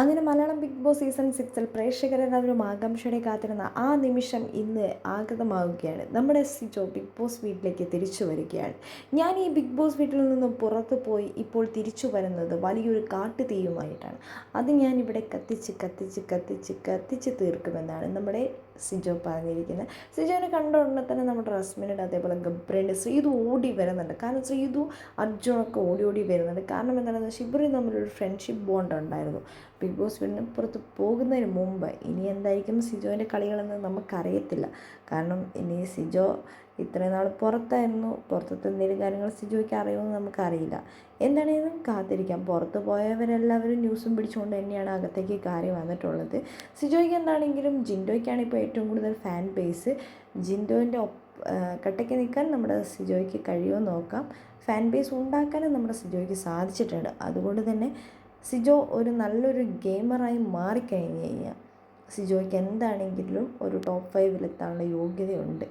അങ്ങനെ Malayalam big boss season സിക്സിൽ പ്രേക്ഷകരെല്ലാവരും ആകാംക്ഷയോടെ കാത്തിരുന്ന ആ നിമിഷം ഇന്ന് ആഗതമാവുകയാണ്. നമ്മുടെ സിജോ ബിഗ് ബോസ് വീട്ടിലേക്ക് തിരിച്ചു വരികയാണ്. ഞാൻ ഈ ബിഗ് ബോസ് വീട്ടിൽ നിന്നും പുറത്തു പോയി ഇപ്പോൾ തിരിച്ചു വരുന്നത് വലിയൊരു കാട്ടുതീയുമായിട്ടാണ്. അത് ഞാനിവിടെ കത്തിച്ച് കത്തിച്ച് കത്തിച്ച് കത്തിച്ച് തീർക്കുമെന്നാണ് നമ്മുടെ സിജോ പറഞ്ഞിരിക്കുന്നത്. സിജോനെ കണ്ട ഉടനെ തന്നെ നമ്മുടെ റസ്മിനുണ്ട് അതേപോലെ ഗബ്രന്റെ ശ്രീതു ഓടി വരുന്നുണ്ട്. കാരണം ശ്രീതു അർജുനൊക്കെ ഓടി ഓടി വരുന്നുണ്ട്. കാരണം എന്താണെന്ന് വെച്ചാൽ ഇവർ തമ്മിലൊരു ഫ്രണ്ട്ഷിപ്പ് ബോണ്ട് ഉണ്ടായിരുന്നു. ബിഗ് ബോസ് വീടിന് പുറത്ത് പോകുന്നതിന് മുമ്പ് ഇനി എന്തായിരിക്കും സിജോന്റെ കളികളെന്ന് നമുക്കറിയത്തില്ല. കാരണം ഇനി സിജോ ഇത്രയും നാൾ പുറത്തായിരുന്നു. പുറത്തത്തെ എന്തെങ്കിലും കാര്യങ്ങൾ സിജോയ്ക്ക് അറിയുമെന്ന് നമുക്കറിയില്ല. എന്താണേലും കാത്തിരിക്കാം. പുറത്ത് പോയവരെല്ലാവരും ന്യൂസും പിടിച്ചുകൊണ്ട് തന്നെയാണ് അകത്തേക്ക് കാര്യം വന്നിട്ടുള്ളത്. സിജോയ്ക്ക് എന്താണെങ്കിലും ജിൻഡോയ്ക്കാണ് ഇപ്പോൾ ഏറ്റവും കൂടുതൽ ഫാൻ ബേസ് ജിൻഡോന്റെ കട്ടയ്ക്ക് നിൽക്കാൻ നമ്മുടെ സിജോയ്ക്ക് കഴിയുമോ നോക്കാം. ഫാൻ ബേസ് ഉണ്ടാക്കാനും നമ്മുടെ സിജോയ്ക്ക് സാധിച്ചിട്ടുണ്ട്. അതുകൊണ്ട് തന്നെ സിജോ ഒരു നല്ലൊരു ഗെയിമറായി മാറിക്കഴിഞ്ഞ് കഴിഞ്ഞാൽ സിജോയ്ക്ക് എന്താണെങ്കിലും ഒരു ടോപ്പ് ഫൈവിലെത്താനുള്ള യോഗ്യതയുണ്ട്.